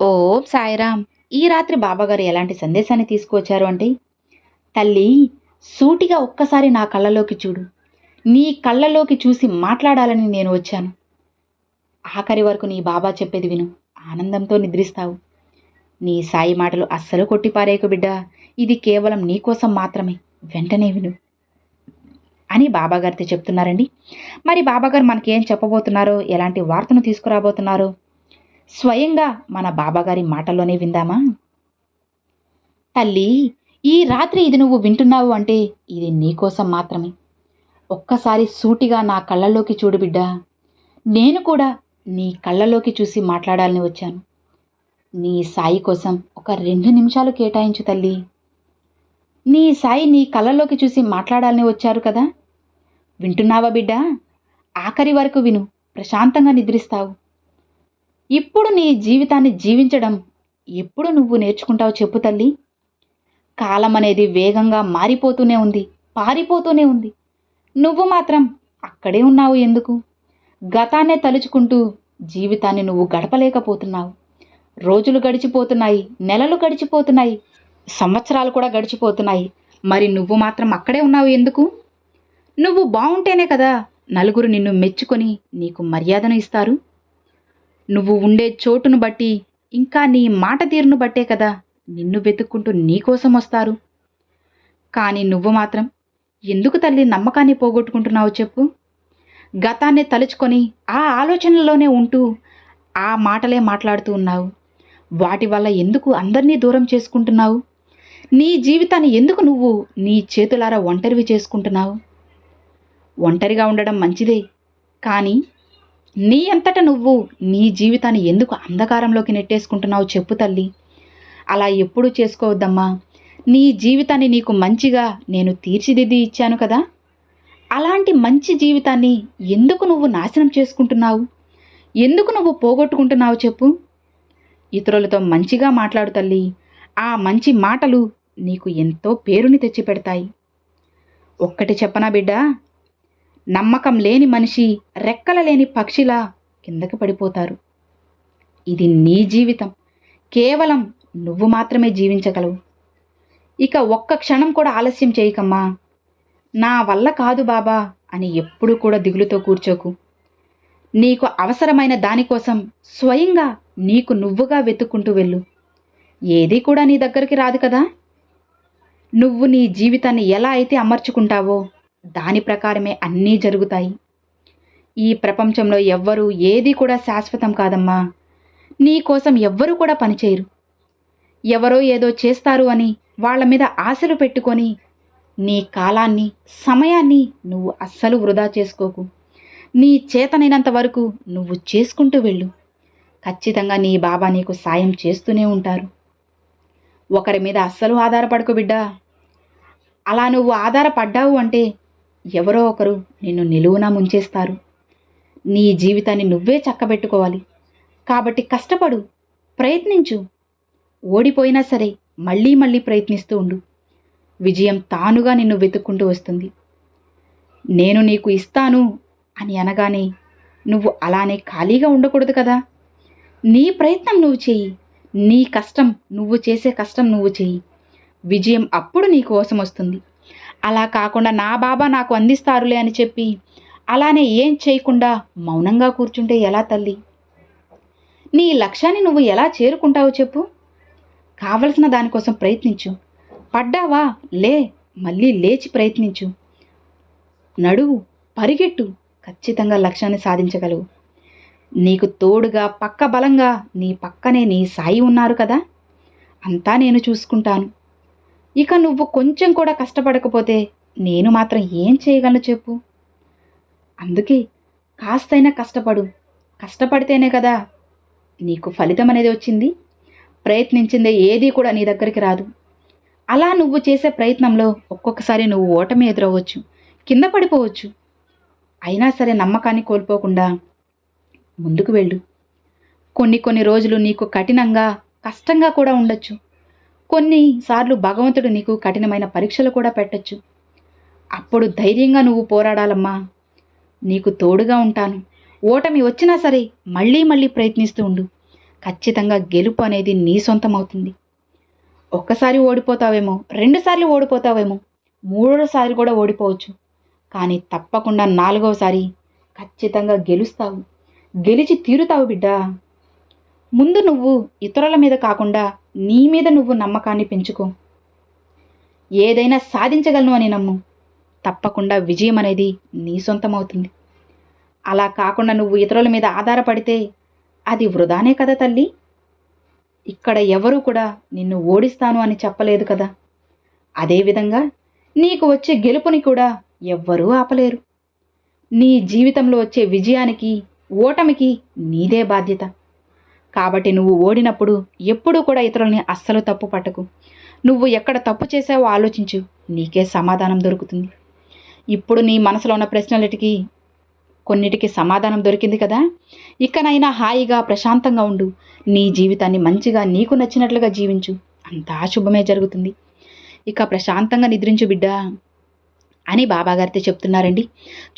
ఓ సాయిరామ్. ఈ రాత్రి బాబాగారు ఎలాంటి సందేశాన్ని తీసుకువచ్చారు అంటే తల్లి సూటిగా ఒక్కసారి నా కళ్ళలోకి చూడు. నీ కళ్ళలోకి చూసి మాట్లాడాలని నేను వచ్చాను. ఆఖరి వరకు నీ బాబా చెప్పేది విను. ఆనందంతో నిద్రిస్తావు. నీ సాయి మాటలు అస్సలు కొట్టిపారేకు బిడ్డ. ఇది కేవలం నీకోసం మాత్రమే. వెంటనే విను. అని బాబాగారితో చెప్తున్నారండి. మరి బాబాగారు మనకేం చెప్పబోతున్నారో ఎలాంటి వార్తను తీసుకురాబోతున్నారో స్వయంగా మన బాబాగారి మాటల్లోనే విందామా? తల్లి ఈ రాత్రి ఇది నువ్వు వింటున్నావు అంటే ఇది నీకోసం మాత్రమే. ఒక్కసారి సూటిగా నా కళ్ళల్లోకి చూడు బిడ్డ. నేను కూడా నీ కళ్ళలోకి చూసి మాట్లాడాలని వచ్చాను. నీ సాయి కోసం ఒక రెండు నిమిషాలు కేటాయించు తల్లి. నీ సాయి నీ కళ్ళలోకి చూసి మాట్లాడాలని వచ్చారు కదా. వింటున్నావా బిడ్డ? ఆఖరి వరకు విను. ప్రశాంతంగా నిద్రిస్తావు. ఇప్పుడు నీ జీవితాన్ని జీవించడం ఎప్పుడు నువ్వు నేర్చుకుంటావు చెప్పు తల్లి. కాలం అనేది వేగంగా మారిపోతూనే ఉంది పారిపోతూనే ఉంది. నువ్వు మాత్రం అక్కడే ఉన్నావు ఎందుకు? గతాన్నే తలుచుకుంటూ జీవితాన్ని నువ్వు గడపలేకపోతున్నావు. రోజులు గడిచిపోతున్నాయి నెలలు గడిచిపోతున్నాయి సంవత్సరాలు కూడా గడిచిపోతున్నాయి. మరి నువ్వు మాత్రం అక్కడే ఉన్నావు ఎందుకు? నువ్వు బాగుంటేనే కదా నలుగురు నిన్ను మెచ్చుకొని నీకు మర్యాదను ఇస్తారు. నువ్వు ఉండే చోటును బట్టి ఇంకా నీ మాట తీరును బట్టే కదా నిన్ను వెతుక్కుంటూ నీకోసం వస్తారు. కానీ నువ్వు మాత్రం ఎందుకు తల్లి నమ్మకాన్ని పోగొట్టుకుంటున్నావు చెప్పు. గతాన్ని తలుచుకొని ఆ ఆలోచనలోనే ఉంటూ ఆ మాటలే మాట్లాడుతూ ఉన్నావు. వాటి వల్ల ఎందుకు అందరినీ దూరం చేసుకుంటున్నావు? నీ జీవితాన్ని ఎందుకు నువ్వు నీ చేతులారా ఒంటరివి చేసుకుంటున్నావు? ఒంటరిగా ఉండడం మంచిదే కానీ నీ అంతట నువ్వు నీ జీవితాన్ని ఎందుకు అంధకారంలోకి నెట్టేసుకుంటున్నావు చెప్పు తల్లి. అలా ఎప్పుడూ చేసుకోవద్దమ్మా. నీ జీవితాన్ని నీకు మంచిగా నేను తీర్చిదిద్ది ఇచ్చాను కదా. అలాంటి మంచి జీవితాన్ని ఎందుకు నువ్వు నాశనం చేసుకుంటున్నావు? ఎందుకు నువ్వు పోగొట్టుకుంటున్నావు చెప్పు. ఇతరులతో మంచిగా మాట్లాడు తల్లి. ఆ మంచి మాటలు నీకు ఎంతో పేరుని తెచ్చిపెడతాయి. ఒక్కటి చెప్పనా బిడ్డా? నమ్మకం లేని మనిషి రెక్కల లేని పక్షిలా కిందకి పడిపోతారు. ఇది నీ జీవితం. కేవలం నువ్వు మాత్రమే జీవించగలవు. ఇక ఒక్క క్షణం కూడా ఆలస్యం చేయకమ్మా. నా వల్ల కాదు బాబా అని ఎప్పుడూ కూడా దిగులుతో కూర్చోకు. నీకు అవసరమైన దానికోసం స్వయంగా నీకు నువ్వుగా వెతుక్కుంటూ వెళ్ళు. ఏది కూడా నీ దగ్గరికి రాదు కదా. నువ్వు నీ జీవితాన్ని ఎలా అయితే అమర్చుకుంటావో దాని ప్రకారమే అన్నీ జరుగుతాయి. ఈ ప్రపంచంలో ఎవ్వరూ ఏది కూడా శాశ్వతం కాదమ్మా. నీ కోసం ఎవ్వరూ కూడా పనిచేయరు. ఎవరో ఏదో చేస్తారు అని వాళ్ళ మీద ఆశలు పెట్టుకొని నీ కాలాన్ని సమయాన్ని నువ్వు అస్సలు వృధా చేసుకోకు. నీ చేతనైనంత వరకు నువ్వు చేసుకుంటూ వెళ్ళు. ఖచ్చితంగా నీ బాబా నీకు సాయం చేస్తూనే ఉంటారు. ఒకరి మీద అస్సలు ఆధారపడకు బిడ్డా. అలా నువ్వు ఆధారపడ్డావు అంటే ఎవరో ఒకరు నిన్ను నిలువునా ముంచేస్తారు. నీ జీవితాన్ని నువ్వే చక్కబెట్టుకోవాలి. కాబట్టి కష్టపడు ప్రయత్నించు. ఓడిపోయినా సరే మళ్ళీ మళ్ళీ ప్రయత్నిస్తూ ఉండు. విజయం తానుగా నిన్ను వెతుక్కుంటూ వస్తుంది. నేను నీకు ఇస్తాను అని అనగానే నువ్వు అలానే ఖాళీగా ఉండకూడదు కదా. నీ ప్రయత్నం నువ్వు చెయ్యి నీ కష్టం నువ్వు చేసే కష్టం నువ్వు చెయ్యి విజయం అప్పుడు నీ కోసం వస్తుంది. అలా కాకుండా నా బాబా నాకు అందిస్తారులే అని చెప్పి అలానే ఏం చేయకుండా మౌనంగా కూర్చుంటే ఎలా తల్లి? నీ లక్ష్యాన్ని నువ్వు ఎలా చేరుకుంటావో చెప్పు. కావలసిన దానికోసం ప్రయత్నించు. పడ్డావా? లే మళ్ళీ లేచి ప్రయత్నించు. నడువు పరిగెట్టు. ఖచ్చితంగా లక్ష్యాన్ని సాధించగలవు. నీకు తోడుగా పక్క బలంగా నీ పక్కనే నీ సాయి ఉన్నారు కదా? అంతా నేను చూసుకుంటాను. ఇక నువ్వు కొంచెం కూడా కష్టపడకపోతే నేను మాత్రం ఏం చేయగలను చెప్పు. అందుకే కాస్తైనా కష్టపడు. కష్టపడితేనే కదా నీకు ఫలితం అనేది వచ్చింది. ప్రయత్నించిందే ఏది కూడా నీ దగ్గరికి రాదు. అలా నువ్వు చేసే ప్రయత్నంలో ఒక్కొక్కసారి నువ్వు ఓటమి ఎదురవ్వచ్చు. కింద పడిపోవచ్చు. అయినా సరే నమ్మకాన్ని కోల్పోకుండా ముందుకు వెళ్ళు. కొన్ని కొన్ని రోజులు నీకు కఠినంగా కష్టంగా కూడా ఉండొచ్చు. కొన్నిసార్లు భగవంతుడు నీకు కఠినమైన పరీక్షలు కూడా పెట్టొచ్చు. అప్పుడు ధైర్యంగా నువ్వు పోరాడాలమ్మా. నీకు తోడుగా ఉంటాను. ఓటమి వచ్చినా సరే మళ్ళీ మళ్ళీ ప్రయత్నిస్తూ ఉండు. ఖచ్చితంగా గెలుపు అనేది నీ సొంతం అవుతుంది ఒక్కసారి ఓడిపోతావేమో రెండుసార్లు ఓడిపోతావేమో మూడోసారి కూడా ఓడిపోవచ్చు. కానీ తప్పకుండా నాలుగవసారి ఖచ్చితంగా గెలుస్తావు. గెలిచి తీరుతావు బిడ్డ. ముందు నువ్వు ఇతరుల మీద కాకుండా నీ మీద నువ్వు నమ్మకాన్ని పెంచుకో. ఏదైనా సాధించగలను అని నమ్ము. తప్పకుండా విజయం అనేది నీ సొంతం అవుతుంది అలా కాకుండా నువ్వు ఇతరుల మీద ఆధారపడితే అది వృధానే కదా తల్లి? ఇక్కడ ఎవరూ కూడా నిన్ను ఓడిస్తాను అని చెప్పలేదు కదా? అదేవిధంగా నీకు వచ్చే గెలుపుని కూడా ఎవ్వరూ ఆపలేరు. నీ జీవితంలో వచ్చే విజయానికి ఓటమికి నీదే బాధ్యత. కాబట్టి నువ్వు ఓడినప్పుడు ఎప్పుడూ కూడా ఇతరులని అస్సలు తప్పు పట్టకు. నువ్వు ఎక్కడ తప్పు చేసావో ఆలోచించు. నీకే సమాధానం దొరుకుతుంది. ఇప్పుడు నీ మనసులో ఉన్న ప్రశ్నలటికి కొన్నిటికి సమాధానం దొరికింది కదా? ఇకనైనా హాయిగా ప్రశాంతంగా ఉండు. నీ జీవితాన్ని మంచిగా నీకు నచ్చినట్లుగా జీవించు. అంతా శుభమే జరుగుతుంది. ఇక ప్రశాంతంగా నిద్రించు బిడ్డ అని బాబాగారితో చెప్తున్నారండి.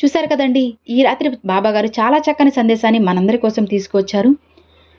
చూశారు కదండి ఈ రాత్రి బాబాగారు చాలా చక్కని సందేశాన్ని మనందరి కోసం తీసుకువచ్చారు.